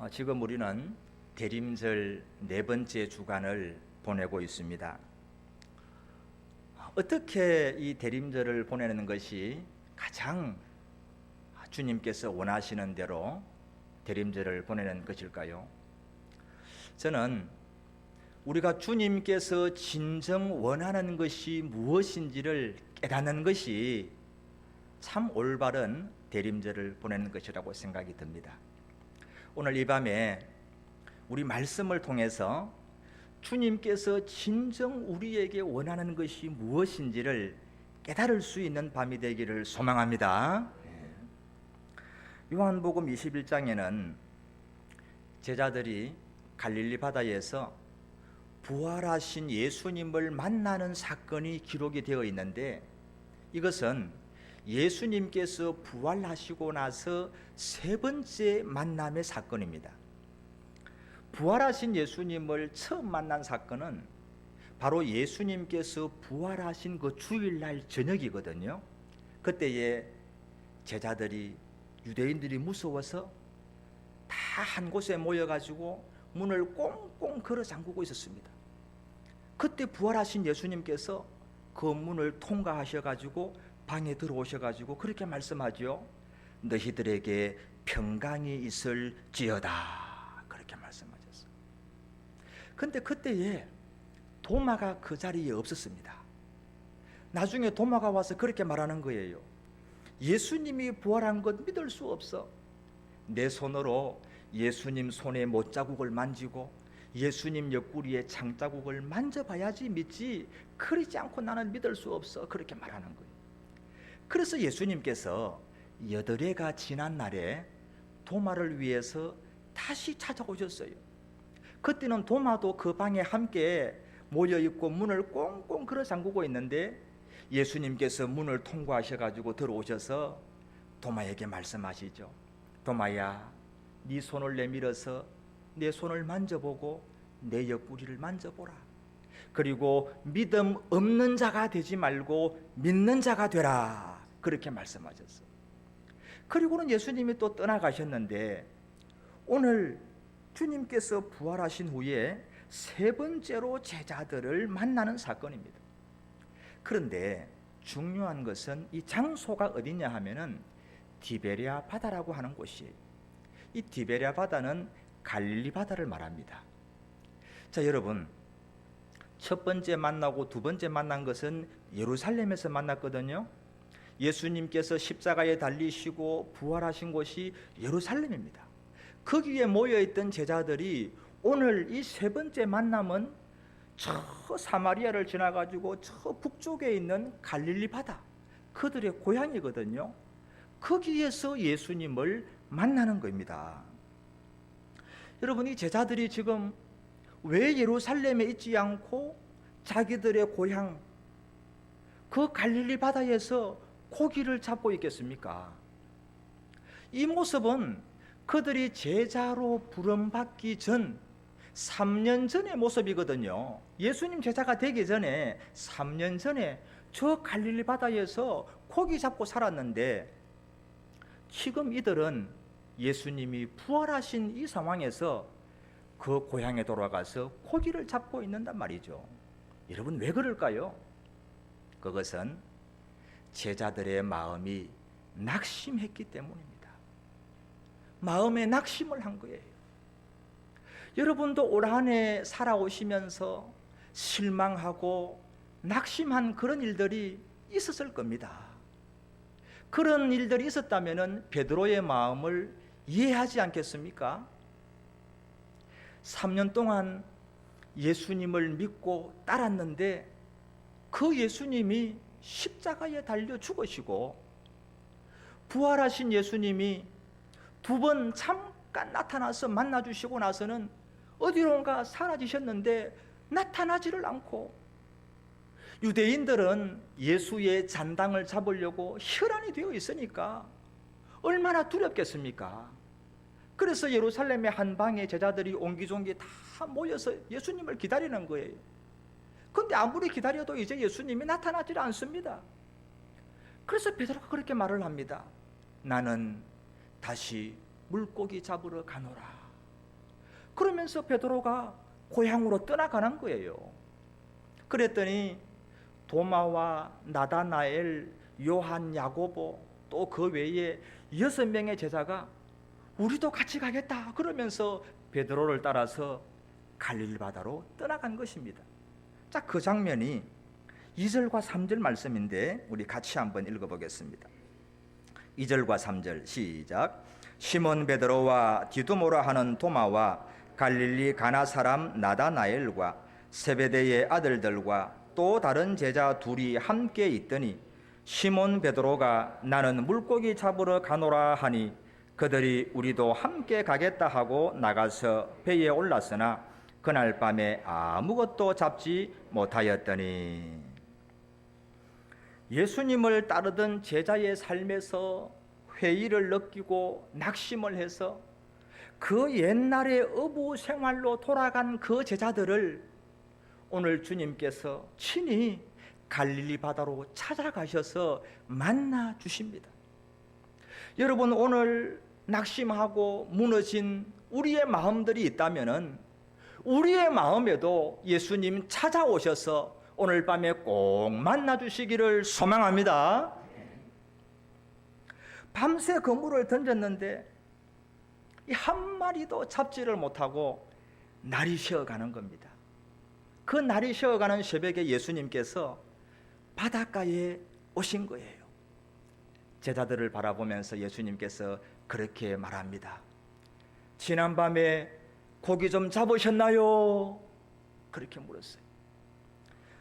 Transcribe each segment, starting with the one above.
어, 지금 우리는 대림절 네 번째 주간을 보내고 있습니다. 어떻게 이 대림절을 보내는 것이 가장 주님께서 원하시는 대로 대림절을 보내는 것일까요? 저는 우리가 주님께서 진정 원하는 것이 무엇인지를 깨닫는 것이 참 올바른 대림절을 보내는 것이라고 생각이 듭니다. 오늘 이 밤에 우리 말씀을 통해서 주님께서 진정 우리에게 원하는 것이 무엇인지를 깨달을 수 있는 밤이 되기를 소망합니다. 예. 요한복음 21장에는 제자들이 갈릴리 바다에서 부활하신 예수님을 만나는 사건이 기록이 되어 있는데 이것은 예수님께서 부활하시고 나서 세 번째 만남의 사건입니다. 부활하신 예수님을 처음 만난 사건은 바로 예수님께서 부활하신 그 주일날 저녁이거든요. 그때에 제자들이 유대인들이 무서워서 다 한 곳에 모여가지고 문을 꽁꽁 걸어 잠그고 있었습니다. 그때 부활하신 예수님께서 그 문을 통과하셔가지고 방에 들어오셔가지고 그렇게 말씀하죠. 너희들에게 평강이 있을지어다. 그렇게 말씀하셨어요. 근데 그때에 도마가 그 자리에 없었습니다. 나중에 도마가 와서 그렇게 말하는 거예요. 예수님이 부활한 것 믿을 수 없어. 내 손으로 예수님 손에 못 자국을 만지고 예수님 옆구리에 창자국을 만져봐야지 믿지 그러지 않고 나는 믿을 수 없어 그렇게 말하는 거예요 그래서 예수님께서 여덟 해가 지난 날에 도마를 위해서 다시 찾아오셨어요 그때는 도마도 그 방에 함께 모여 있고 문을 꽁꽁 걸어 잠그고 있는데 예수님께서 문을 통과하셔 가지고 들어오셔서 도마에게 말씀하시죠 도마야 네 손을 내밀어서 내 손을 만져보고 내 옆구리를 만져보라. 그리고 믿음 없는 자가 되지 말고 믿는 자가 되라. 그렇게 말씀하셨어. 그리고는 예수님이 또 떠나가셨는데 오늘 주님께서 부활하신 후에 세 번째로 제자들을 만나는 사건입니다. 그런데 중요한 것은 이 장소가 어디냐 하면은 디베리아 바다라고 하는 곳이에요. 이 디베리아 바다는 갈릴리 바다를 말합니다. 자, 여러분. 첫 번째 만나고 두 번째 만난 것은 예루살렘에서 만났거든요. 예수님께서 십자가에 달리시고 부활하신 곳이 예루살렘입니다. 거기에 모여 있던 제자들이 오늘 이 세 번째 만남은 저 사마리아를 지나 가지고 저 북쪽에 있는 갈릴리 바다 그들의 고향이거든요. 거기에서 예수님을 만나는 겁니다. 여러분 이 제자들이 지금 왜 예루살렘에 있지 않고 자기들의 고향 그 갈릴리 바다에서 고기를 잡고 있겠습니까? 이 모습은 그들이 제자로 부름받기 전 3년 전의 모습이거든요. 예수님 제자가 되기 전에 3년 전에 저 갈릴리 바다에서 고기 잡고 살았는데 지금 이들은 예수님이 부활하신 이 상황에서 그 고향에 돌아가서 고기를 잡고 있는단 말이죠. 여러분 왜 그럴까요? 그것은 제자들의 마음이 낙심했기 때문입니다. 마음에 낙심을 한 거예요. 여러분도 올 한해 살아오시면서 실망하고 낙심한 그런 일들이 있었을 겁니다. 그런 일들이 있었다면 베드로의 마음을 이해하지 않겠습니까? 3년 동안 예수님을 믿고 따랐는데 그 예수님이 십자가에 달려 죽으시고 부활하신 예수님이 두 번 잠깐 나타나서 만나 주시고 나서는 어디론가 사라지셨는데 나타나지를 않고 유대인들은 예수의 잔당을 잡으려고 혈안이 되어 있으니까 얼마나 두렵겠습니까? 그래서 예루살렘의 한 방에 제자들이 옹기종기 다 모여서 예수님을 기다리는 거예요. 근데 아무리 기다려도 이제 예수님이 나타나질 않습니다. 그래서 베드로가 그렇게 말을 합니다. 나는 다시 물고기 잡으러 가노라. 그러면서 베드로가 고향으로 떠나가는 거예요. 그랬더니 도마와 나다나엘, 요한, 야고보 또 그 외에 여섯 명의 제자가 우리도 같이 가겠다 그러면서 베드로를 따라서 갈릴 바다로 떠나간 것입니다. 자, 그 장면이 2절과 3절 말씀인데 우리 같이 한번 읽어 보겠습니다. 2절과 3절 시작. 시몬 베드로와 디두모라 하는 도마와 갈릴리 가나 사람 나다나엘과 세베대의 아들들과 또 다른 제자 둘이 함께 있더니 시몬 베드로가 나는 물고기 잡으러 가노라 하니 그들이 우리도 함께 가겠다 하고 나가서 배에 올랐으나 그날 밤에 아무것도 잡지 못하였더니 예수님을 따르던 제자의 삶에서 회의를 느끼고 낙심을 해서 그 옛날의 어부 생활로 돌아간 그 제자들을 오늘 주님께서 친히 갈릴리 바다로 찾아가셔서 만나 주십니다. 여러분 오늘 낙심하고 무너진 우리의 마음들이 있다면은 우리의 마음에도 예수님 찾아오셔서 오늘 밤에 꼭 만나 주시기를 소망합니다. 밤새 그물을 던졌는데 이한 마리도 잡지를 못하고 날이 쉬어가는 겁니다. 그 날이 쉬어가는 새벽에 예수님께서 바닷가에 오신 거예요. 제자들을 바라보면서 예수님께서 그렇게 말합니다. 지난밤에 고기 좀 잡으셨나요? 그렇게 물었어요.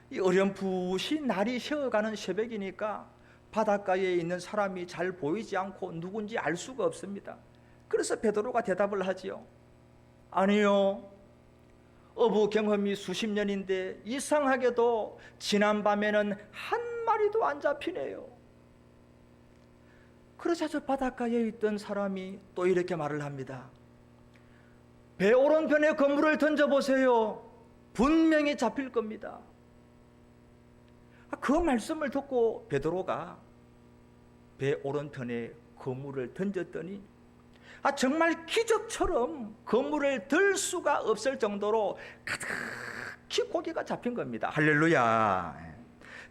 이 어렴풋이 날이 쉬어가는 새벽이니까 바닷가에 있는 사람이 잘 보이지 않고 누군지 알 수가 없습니다. 그래서 베드로가 대답을 하지요. 아니요. 어부 경험이 수십 년인데 이상하게도 지난 밤에는 한 마리도 안 잡히네요. 그러자 저 바닷가에 있던 사람이 또 이렇게 말을 합니다. 배 오른편에 건물을 던져보세요. 분명히 잡힐 겁니다. 그 말씀을 듣고 베드로가 배 오른편에 거물을 던졌더니 아 정말 기적처럼 거물을 들 수가 없을 정도로 가득히 고기가 잡힌 겁니다. 할렐루야.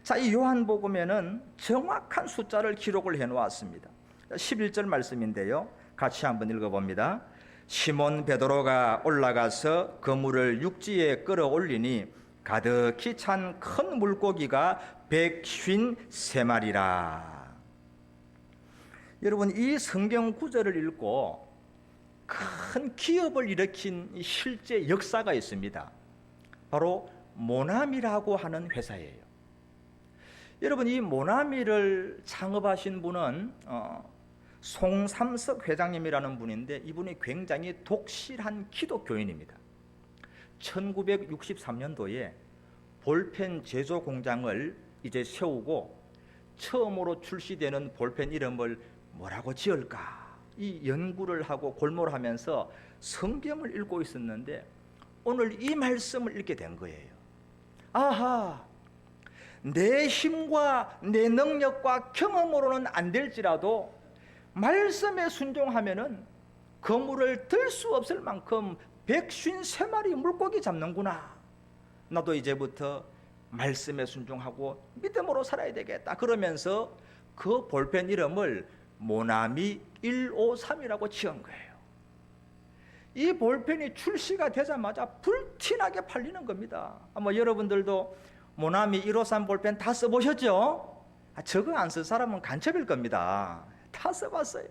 자, 이 요한복음에는 정확한 숫자를 기록을 해 놓았습니다. 11절 말씀인데요. 같이 한번 읽어 봅니다. 시몬 베드로가 올라가서 그물을 육지에 끌어올리니 가득히 찬 큰 물고기가 백쉰 세 마리라. 여러분 이 성경 구절을 읽고 큰 기업을 일으킨 실제 역사가 있습니다. 바로 모나미라고 하는 회사예요. 여러분 이 모나미를 창업하신 분은 어, 송삼석 회장님이라는 분인데 이분이 굉장히 독실한 기독교인입니다. 1963년도에 볼펜 제조 공장을 이제 세우고 처음으로 출시되는 볼펜 이름을 뭐라고 지을까 이 연구를 하고 골몰 하면서 성경을 읽고 있었는데 오늘 이 말씀을 읽게 된 거예요. 아하, 내 힘과 내 능력과 경험으로는 안 될지라도 말씀에 순종하면은 거물을 들 수 없을 만큼 백쉰 세 마리 물고기 잡는구나. 나도 이제부터 말씀에 순종하고 믿음으로 살아야 되겠다. 그러면서 그 볼펜 이름을 모나미 153이라고 지은 거예요. 이 볼펜이 출시가 되자마자 불티나게 팔리는 겁니다. 아마 여러분들도 모나미 153 볼펜 다 써보셨죠? 아, 저거 안쓸 사람은 간첩일 겁니다. 다 써봤어요.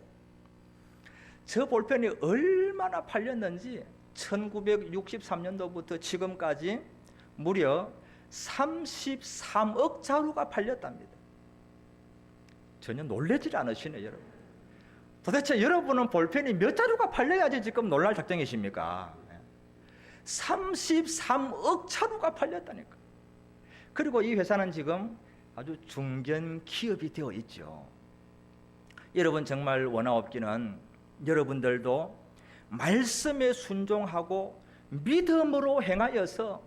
저 볼펜이 얼마나 팔렸는지 1963년도부터 지금까지 무려 33억 자루가 팔렸답니다. 전혀 놀래질 않으시네 여러분. 도대체 여러분은 볼펜이 몇 자루가 팔려야지 지금 놀랄 작정이십니까? 33억 자루가 팔렸다니까. 그리고 이 회사는 지금 아주 중견 기업이 되어 있죠. 여러분 정말 원하옵기는 여러분들도 말씀에 순종하고 믿음으로 행하여서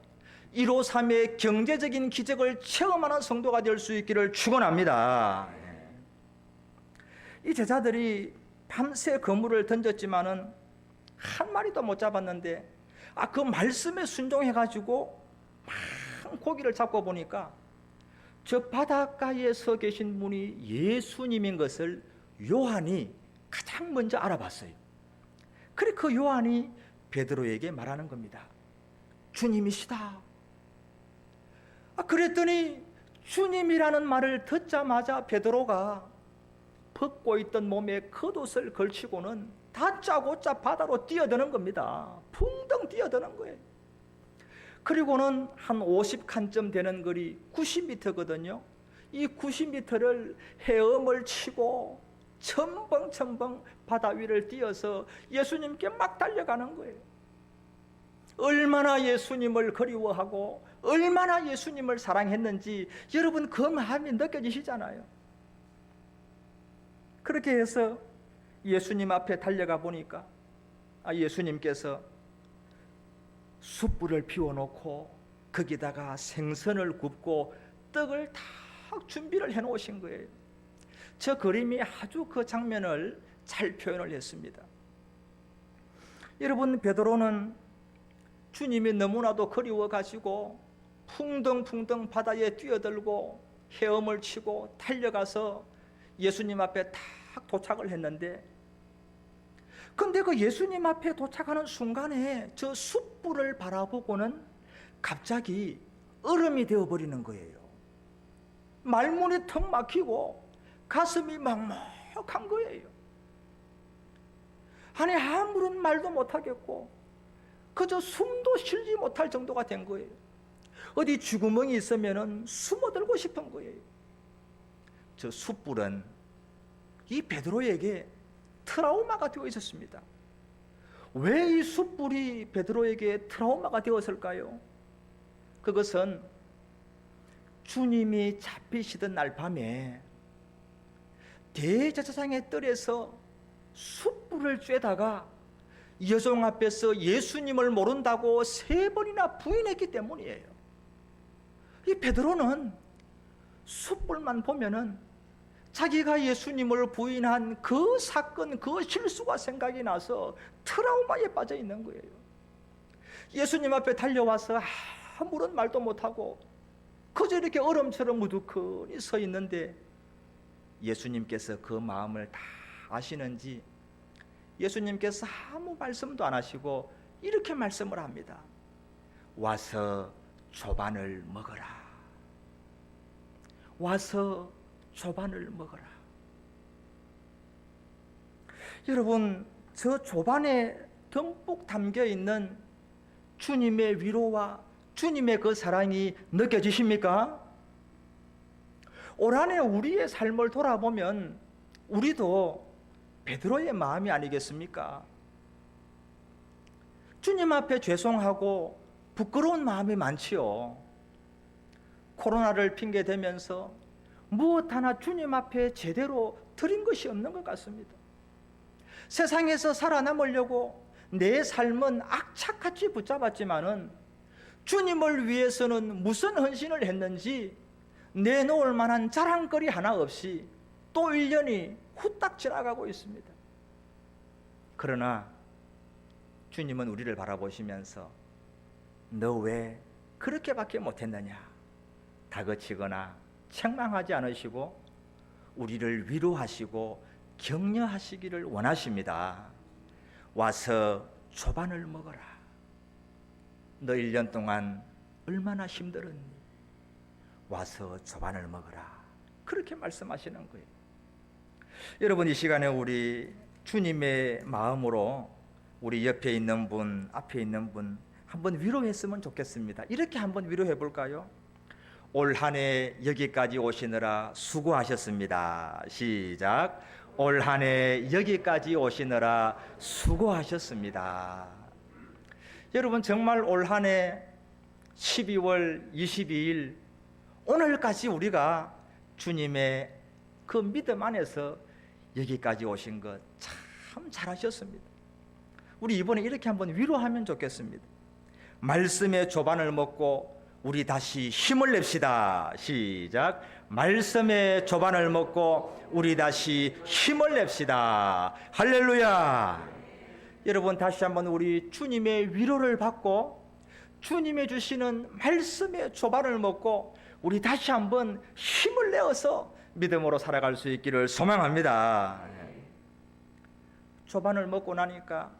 153의 경제적인 기적을 체험하는 성도가 될 수 있기를 축원합니다. 이 제자들이 밤새 그물을 던졌지만은 한 마리도 못 잡았는데 아, 그 말씀에 순종해 가지고 막 고기를 잡고 보니까 저 바닷가에 서 계신 분이 예수님인 것을 요한이 가장 먼저 알아봤어요. 그래 그 요한이 베드로에게 말하는 겁니다. 주님이시다. 아, 그랬더니 주님이라는 말을 듣자마자 베드로가 벗고 있던 몸에 겉옷을 걸치고는 다짜고짜 바다로 뛰어드는 겁니다. 풍덩 뛰어드는 거예요. 그리고는 한 50칸쯤 되는 거리 90m거든요. 이 90m를 헤엄을 치고 첨벙첨벙 바다 위를 뛰어서 예수님께 막 달려가는 거예요. 얼마나 예수님을 그리워하고 얼마나 예수님을 사랑했는지 여러분 그 마음이 느껴지시잖아요. 그렇게 해서 예수님 앞에 달려가 보니까 아, 예수님께서 숯불을 피워놓고 거기다가 생선을 굽고 떡을 다 준비를 해놓으신 거예요. 저 그림이 아주 그 장면을 잘 표현을 했습니다. 여러분 베드로는 주님이 너무나도 그리워 가지고 풍덩풍덩 바다에 뛰어들고 헤엄을 치고 달려가서 예수님 앞에 딱 도착을 했는데 근데 그 예수님 앞에 도착하는 순간에 저 숯불을 바라보고는 갑자기 얼음이 되어 버리는 거예요. 말문이 턱 막히고 가슴이 막막한 거예요. 아니 아무런 말도 못 하겠고 그저 숨도 쉬지 못할 정도가 된 거예요. 어디 쥐구멍이 있으면은 숨어들고 싶은 거예요. 저 숯불은 이 베드로에게 트라우마가 되어 있었습니다. 왜 이 숯불이 베드로에게 트라우마가 되었을까요? 그것은 주님이 잡히시던 날 밤에 대제사장의 뜰에서 숯불을 쬐다가 여종 앞에서 예수님을 모른다고 세 번이나 부인했기 때문이에요. 이 베드로는 숯불만 보면은 자기가 예수님을 부인한 그 사건, 그 실수가 생각이 나서 트라우마에 빠져 있는 거예요. 예수님 앞에 달려와서 아무런 말도 못하고 그저 이렇게 얼음처럼 무두커니 서 있는데 예수님께서 그 마음을 다 아시는지 예수님께서 아무 말씀도 안 하시고 이렇게 말씀을 합니다. 와서 조반을 먹어라. 와서 조반을 먹어라. 여러분, 저 조반에 듬뿍 담겨 있는 주님의 위로와 주님의 그 사랑이 느껴지십니까? 올 한 해 우리의 삶을 돌아보면 우리도 베드로의 마음이 아니겠습니까? 주님 앞에 죄송하고 부끄러운 마음이 많지요. 코로나를 핑계 대면서 무엇 하나 주님 앞에 제대로 드린 것이 없는 것 같습니다. 세상에서 살아남으려고 내 삶은 악착같이 붙잡았지만은 주님을 위해서는 무슨 헌신을 했는지 내놓을 만한 자랑거리 하나 없이 또 1년이 후딱 지나가고 있습니다. 그러나 주님은 우리를 바라보시면서 너 왜 그렇게밖에 못했느냐 다그치거나 책망하지 않으시고 우리를 위로하시고 격려하시기를 원하십니다. 와서 초반을 먹어라. 너 1년 동안 얼마나 힘들었니? 와서 초반을 먹어라. 그렇게 말씀하시는 거예요. 여러분 이 시간에 우리 주님의 마음으로 우리 옆에 있는 분, 앞에 있는 분 한번 위로했으면 좋겠습니다. 이렇게 한번 위로해 볼까요? 올 한 해 여기까지 오시느라 수고하셨습니다. 시작. 올 한 해 여기까지 오시느라 수고하셨습니다. 여러분 정말 올 한 해 12월 22일 오늘까지 우리가 주님의 그 믿음 안에서 여기까지 오신 것 참 잘하셨습니다. 우리 이번에 이렇게 한번 위로하면 좋겠습니다. 말씀의 조반을 먹고 우리 다시 힘을 냅시다. 시작. 말씀의 조반을 먹고 우리 다시 힘을 냅시다. 할렐루야. 여러분 다시 한번 우리 주님의 위로를 받고 주님의 주시는 말씀의 조반을 먹고 우리 다시 한번 힘을 내어서 믿음으로 살아갈 수 있기를 소망합니다. 조반을 먹고 나니까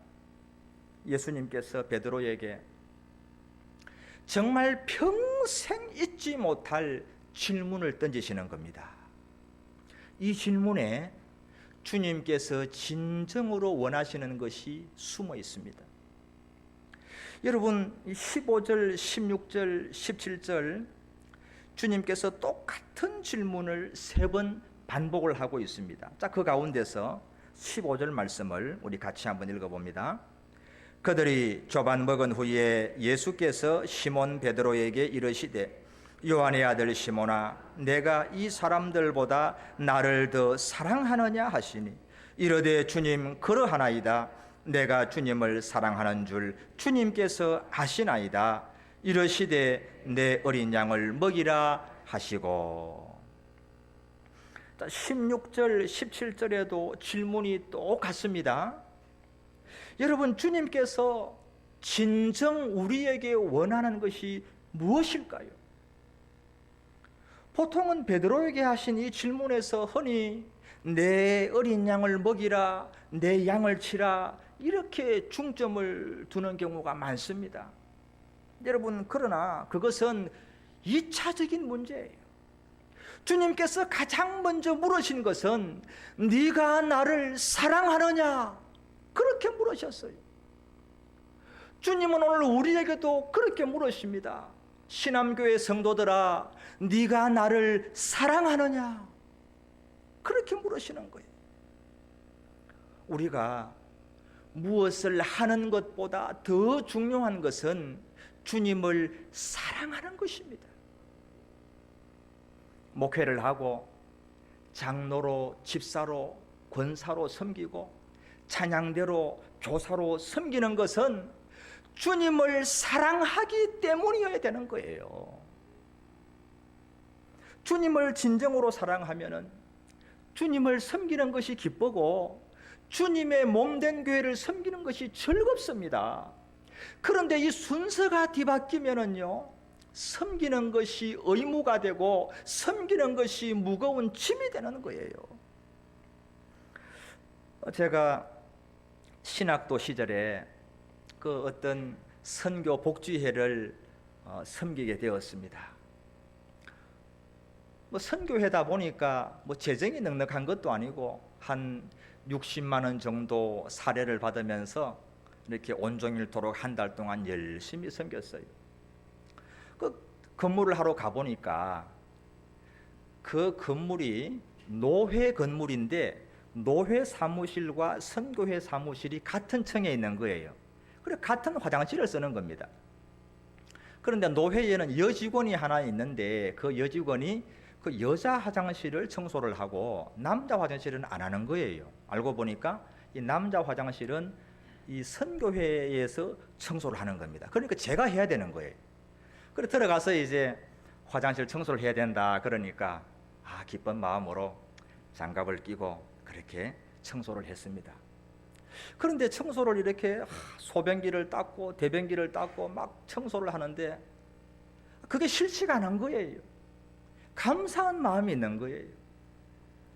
예수님께서 베드로에게 정말 평생 잊지 못할 질문을 던지시는 겁니다. 이 질문에 주님께서 진정으로 원하시는 것이 숨어 있습니다. 여러분 15절, 16절, 17절 주님께서 똑같은 질문을 세 번 반복을 하고 있습니다. 자, 그 가운데서 15절 말씀을 우리 같이 한번 읽어 봅니다. 그들이 조반 먹은 후에 예수께서 시몬 베드로에게 이르시되 요한의 아들 시몬아 내가 이 사람들보다 나를 더 사랑하느냐 하시니 이르되 주님 그러하나이다 내가 주님을 사랑하는 줄 주님께서 아시나이다 이르시되 내 어린 양을 먹이라 하시고 16절 17절에도 질문이 똑같습니다 여러분 주님께서 진정 우리에게 원하는 것이 무엇일까요? 보통은 베드로에게 하신 이 질문에서 흔히 내 어린 양을 먹이라 내 양을 치라 이렇게 중점을 두는 경우가 많습니다. 여러분 그러나 그것은 2차적인 문제예요. 주님께서 가장 먼저 물으신 것은 네가 나를 사랑하느냐 그렇게 물으셨어요. 주님은 오늘 우리에게도 그렇게 물으십니다. 신암교회 성도들아, 네가 나를 사랑하느냐? 그렇게 물으시는 거예요. 우리가 무엇을 하는 것보다 더 중요한 것은 주님을 사랑하는 것입니다. 목회를 하고 장로로, 집사로, 권사로 섬기고 찬양대로 교사로 섬기는 것은 주님을 사랑하기 때문이어야 되는 거예요. 주님을 진정으로 사랑하면은 주님을 섬기는 것이 기쁘고 주님의 몸된 교회를 섬기는 것이 즐겁습니다. 그런데 이 순서가 뒤바뀌면은요, 섬기는 것이 의무가 되고 섬기는 것이 무거운 짐이 되는 거예요. 제가 신학도 시절에 그 어떤 선교 복지회를 어, 섬기게 되었습니다. 뭐 선교회다 보니까 뭐 재정이 넉넉한 것도 아니고 한 60만 원 정도 사례를 받으면서 이렇게 온종일토록 한 달 동안 열심히 섬겼어요. 그 건물을 하러 가 보니까 그 건물이 노회 건물인데 노회 사무실과 선교회 사무실이 같은 층에 있는 거예요. 그래 같은 화장실을 쓰는 겁니다. 그런데 노회에는 여직원이 하나 있는데 그 여직원이 그 여자 화장실을 청소를 하고 남자 화장실은 안 하는 거예요. 알고 보니까 이 남자 화장실은 이 선교회에서 청소를 하는 겁니다. 그러니까 제가 해야 되는 거예요. 그래 들어가서 이제 화장실 청소를 해야 된다. 그러니까 아 기쁜 마음으로 장갑을 끼고 그렇게 청소를 했습니다. 그런데 청소를 이렇게 소변기를 닦고 대변기를 닦고 막 청소를 하는데 그게 싫지가 않은 거예요. 감사한 마음이 있는 거예요.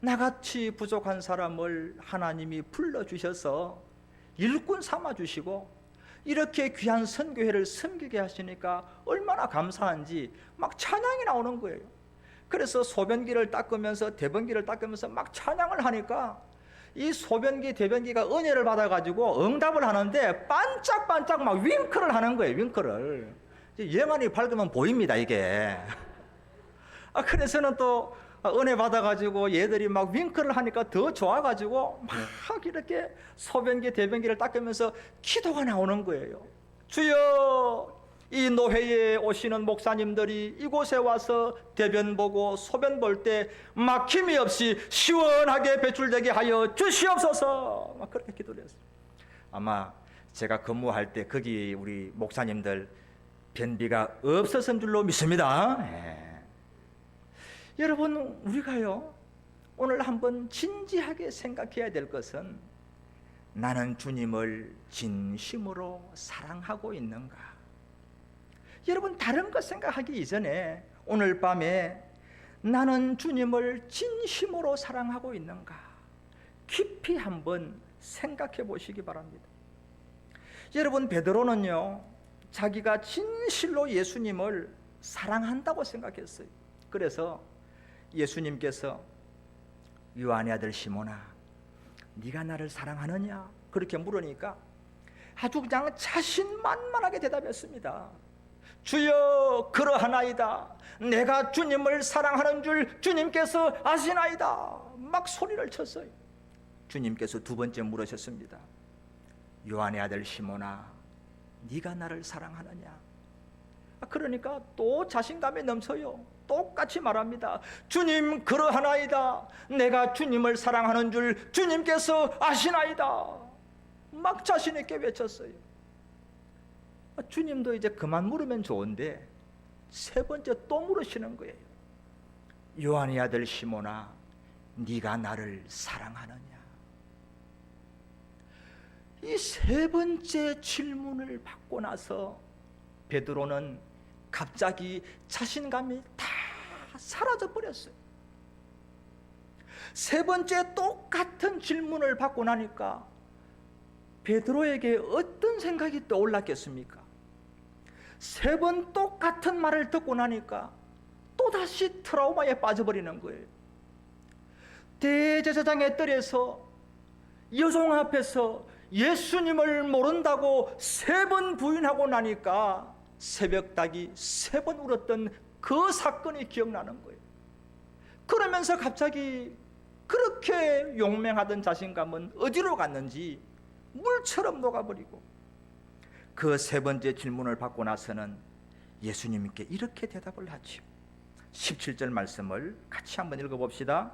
나같이 부족한 사람을 하나님이 불러주셔서 일꾼 삼아 주시고 이렇게 귀한 선교회를 섬기게 하시니까 얼마나 감사한지 막 찬양이 나오는 거예요. 그래서 소변기를 닦으면서 대변기를 닦으면서 막 찬양을 하니까 이 소변기 대변기가 은혜를 받아 가지고 응답을 하는데 반짝반짝 막 윙크를 하는 거예요. 윙크를 영안이 밝으면 보입니다 이게. 아 그래서는 또 은혜 받아가지고 얘들이 막 윙크를 하니까 더 좋아가지고 막 이렇게 소변기 대변기를 닦으면서 기도가 나오는 거예요. 주여 이 노회에 오시는 목사님들이 이곳에 와서 대변 보고 소변 볼 때 막힘이 없이 시원하게 배출되게 하여 주시옵소서. 막 그렇게 기도를 했어요. 아마 제가 근무할 때 거기 우리 목사님들 변비가 없었은 줄로 믿습니다. 예. 여러분 우리가요 오늘 한번 진지하게 생각해야 될 것은 나는 주님을 진심으로 사랑하고 있는가? 여러분 다른 것 생각하기 이전에 오늘 밤에 나는 주님을 진심으로 사랑하고 있는가? 깊이 한번 생각해 보시기 바랍니다. 여러분 베드로는요 자기가 진실로 예수님을 사랑한다고 생각했어요. 그래서 예수님께서 요한의 아들 시몬아, 네가 나를 사랑하느냐? 그렇게 물으니까 아주 그냥 자신만만하게 대답했습니다. 주여 그러하나이다. 내가 주님을 사랑하는 줄 주님께서 아시나이다. 막 소리를 쳤어요. 주님께서 두 번째 물으셨습니다. 요한의 아들 시몬아, 네가 나를 사랑하느냐? 그러니까 또 자신감에 넘쳐요. 똑같이 말합니다. 주님 그러하나이다. 내가 주님을 사랑하는 줄 주님께서 아시나이다. 막 자신 있게 외쳤어요. 주님도 이제 그만 물으면 좋은데 세 번째 또 물으시는 거예요. 요한의 아들 시몬아, 네가 나를 사랑하느냐? 이 세 번째 질문을 받고 나서 베드로는 갑자기 자신감이 다 사라져 버렸어요. 세 번째 똑같은 질문을 받고 나니까 베드로에게 어떤 생각이 떠올랐겠습니까? 세 번 똑같은 말을 듣고 나니까 또다시 트라우마에 빠져버리는 거예요. 대제사장의 뜰에서 여종 앞에서 예수님을 모른다고 세 번 부인하고 나니까 새벽 닭이 세 번 울었던 그 사건이 기억나는 거예요. 그러면서 갑자기 그렇게 용맹하던 자신감은 어디로 갔는지 물처럼 녹아버리고 그 세 번째 질문을 받고 나서는 예수님께 이렇게 대답을 하지요. 17절 말씀을 같이 한번 읽어봅시다.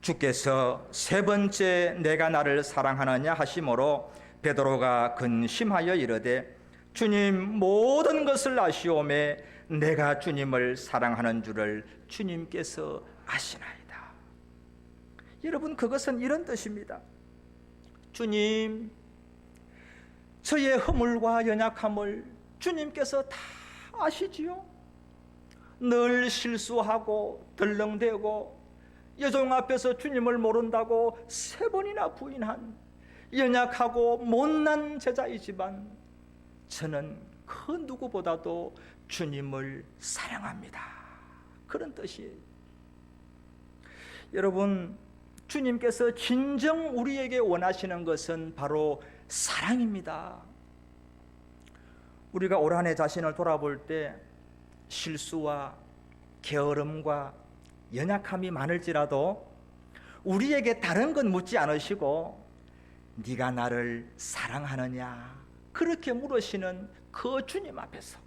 주께서 세 번째 내가 나를 사랑하느냐 하심으로 베드로가 근심하여 이르되 주님 모든 것을 아시오매 내가 주님을 사랑하는 줄을 주님께서 아시나이다. 여러분 그것은 이런 뜻입니다. 주님 저의 허물과 연약함을 주님께서 다 아시지요. 늘 실수하고 덜렁대고 여종 앞에서 주님을 모른다고 세 번이나 부인한 연약하고 못난 제자이지만 저는 그 누구보다도 주님을 사랑합니다. 그런 뜻이에요. 여러분, 주님께서 진정 우리에게 원하시는 것은 바로 사랑입니다. 우리가 올 한 해 자신을 돌아볼 때 실수와 게으름과 연약함이 많을지라도 우리에게 다른 건 묻지 않으시고 네가 나를 사랑하느냐 그렇게 물으시는 그 주님 앞에서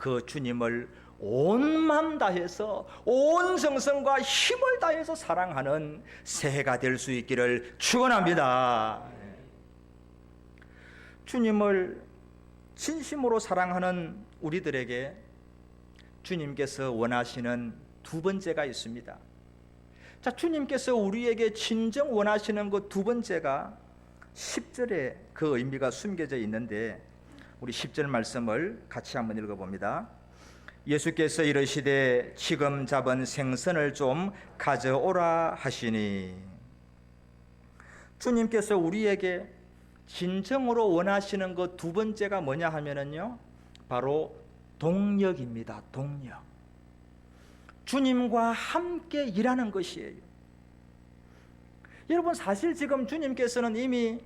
그 주님을 온 마음 다해서 온 정성과 힘을 다해서 사랑하는 새해가 될 수 있기를 축원합니다. 주님을 진심으로 사랑하는 우리들에게 주님께서 원하시는 두 번째가 있습니다. 자, 주님께서 우리에게 진정 원하시는 그 두 번째가 10절에 그 의미가 숨겨져 있는데 우리 10절 말씀을 같이 한번 읽어 봅니다. 예수께서 이르시되 지금 잡은 생선을 좀 가져오라 하시니 주님께서 우리에게 진정으로 원하시는 그두 번째가 뭐냐 하면은요. 바로 동력입니다. 동력. 주님과 함께 일하는 것이에요. 여러분 사실 지금 주님께서는 이미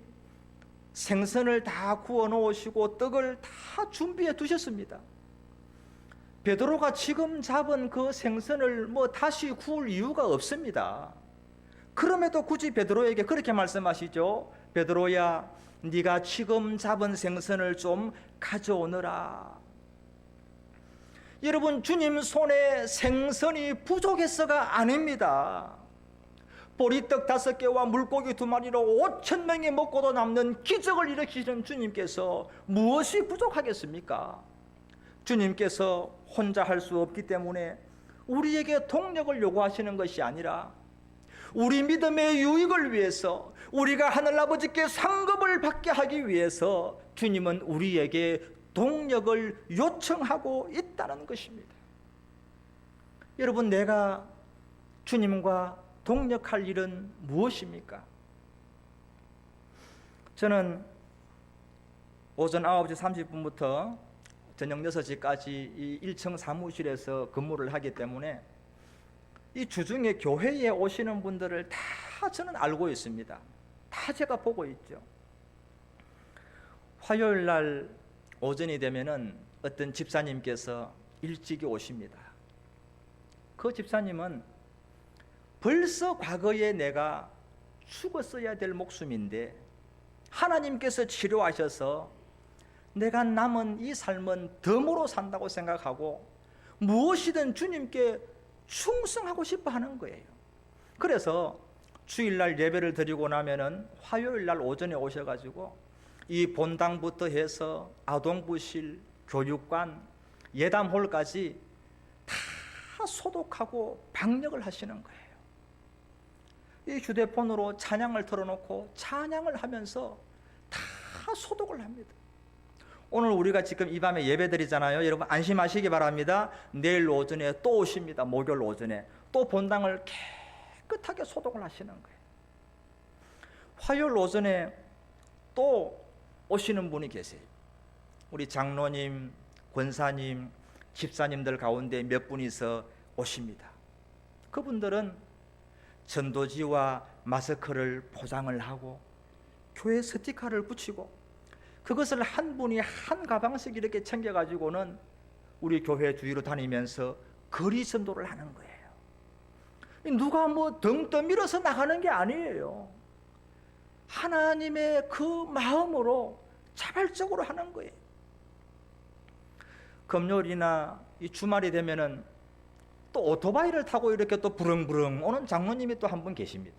생선을 다 구워 놓으시고 떡을 다 준비해 두셨습니다. 베드로가 지금 잡은 그 생선을 뭐 다시 구울 이유가 없습니다. 그럼에도 굳이 베드로에게 그렇게 말씀하시죠. 베드로야, 네가 지금 잡은 생선을 좀 가져오너라. 여러분 주님 손에 생선이 부족해서가 아닙니다. 보리떡 다섯 개와 물고기 두 마리로 오천 명이 먹고도 남는 기적을 일으키시는 주님께서 무엇이 부족하겠습니까? 주님께서 혼자 할 수 없기 때문에 우리에게 동력을 요구하시는 것이 아니라 우리 믿음의 유익을 위해서 우리가 하늘아버지께 상급을 받게 하기 위해서 주님은 우리에게 동력을 요청하고 있다는 것입니다. 여러분 내가 주님과 동력할 일은 무엇입니까? 저는 오전 9시 30분부터 저녁 6시까지 이 1층 사무실에서 근무를 하기 때문에 이 주중에 교회에 오시는 분들을 다 저는 알고 있습니다. 다 제가 보고 있죠. 화요일 날 오전이 되면은 어떤 집사님께서 일찍이 오십니다. 그 집사님은 벌써 과거에 내가 죽었어야 될 목숨인데 하나님께서 치료하셔서 내가 남은 이 삶은 덤으로 산다고 생각하고 무엇이든 주님께 충성하고 싶어 하는 거예요. 그래서 주일날 예배를 드리고 나면은 화요일 날 오전에 오셔가지고 이 본당부터 해서 아동부실, 교육관, 예담홀까지 다 소독하고 방역을 하시는 거예요. 이 휴대폰으로 찬양을 틀어놓고 찬양을 하면서 다 소독을 합니다. 오늘 우리가 지금 이 밤에 예배 드리잖아요. 여러분 안심하시기 바랍니다. 내일 오전에 또 오십니다. 목요일 오전에 또 본당을 깨끗하게 소독을 하시는 거예요. 화요일 오전에 또 오시는 분이 계세요. 우리 장로님, 권사님, 집사님들 가운데 몇 분이서 오십니다. 그분들은 전도지와 마스크를 포장을 하고 교회 스티커를 붙이고 그것을 한 분이 한 가방씩 이렇게 챙겨 가지고는 우리 교회 주위로 다니면서 거리 전도를 하는 거예요. 누가 뭐 등 떠밀어서 나가는 게 아니에요. 하나님의 그 마음으로 자발적으로 하는 거예요. 금요일이나 이 주말이 되면은 또 오토바이를 타고 이렇게 또 부릉부릉 오는 장로님이 또 한 분 계십니다.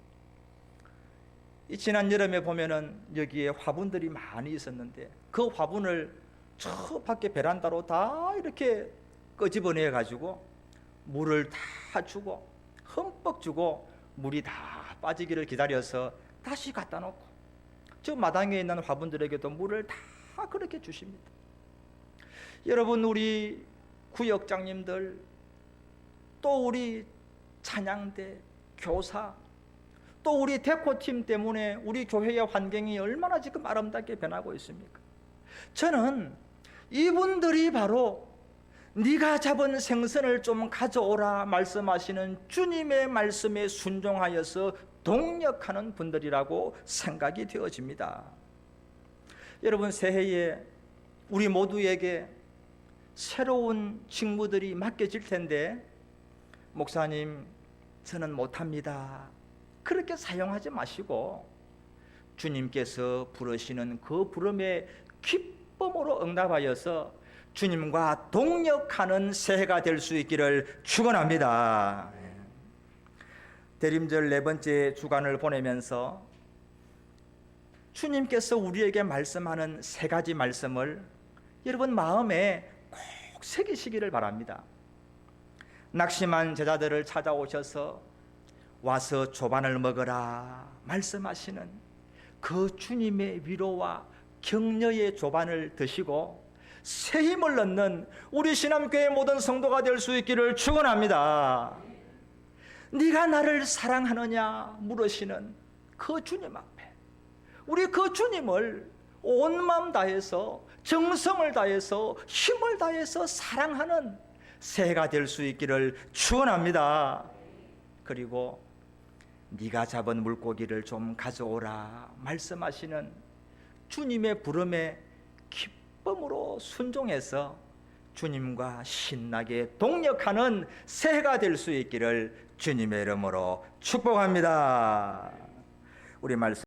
이 지난 여름에 보면은 여기에 화분들이 많이 있었는데 그 화분을 저 밖에 베란다로 다 이렇게 끄집어내 가지고 물을 다 주고 흠뻑 주고 물이 다 빠지기를 기다려서 다시 갖다 놓고 저 마당에 있는 화분들에게도 물을 다 그렇게 주십니다. 여러분 우리 구역장님들 또 우리 찬양대 교사 또 우리 데코팀 때문에 우리 교회의 환경이 얼마나 지금 아름답게 변하고 있습니까? 저는 이분들이 바로 네가 잡은 생선을 좀 가져오라 말씀하시는 주님의 말씀에 순종하여서 동력하는 분들이라고 생각이 되어집니다. 여러분 새해에 우리 모두에게 새로운 직무들이 맡겨질 텐데 목사님 저는 못합니다. 그렇게 사용하지 마시고 주님께서 부르시는 그 부름에 기쁨으로 응답하여서 주님과 동력하는 새해가 될 수 있기를 축원합니다. 대림절 네 번째 주간을 보내면서 주님께서 우리에게 말씀하는 세 가지 말씀을 여러분 마음에 꼭 새기시기를 바랍니다. 낙심한 제자들을 찾아오셔서 와서 조반을 먹어라 말씀하시는 그 주님의 위로와 격려의 조반을 드시고 새 힘을 얻는 우리 신암교회 모든 성도가 될 수 있기를 축원합니다. 네가 나를 사랑하느냐 물으시는 그 주님 앞에 우리 그 주님을 온 마음 다해서 정성을 다해서 힘을 다해서 사랑하는 새해가 될 수 있기를 축원합니다. 그리고 네가 잡은 물고기를 좀 가져오라 말씀하시는 주님의 부름에 기쁨으로 순종해서 주님과 신나게 동력하는 새해가 될 수 있기를 주님의 이름으로 축복합니다. 우리 말씀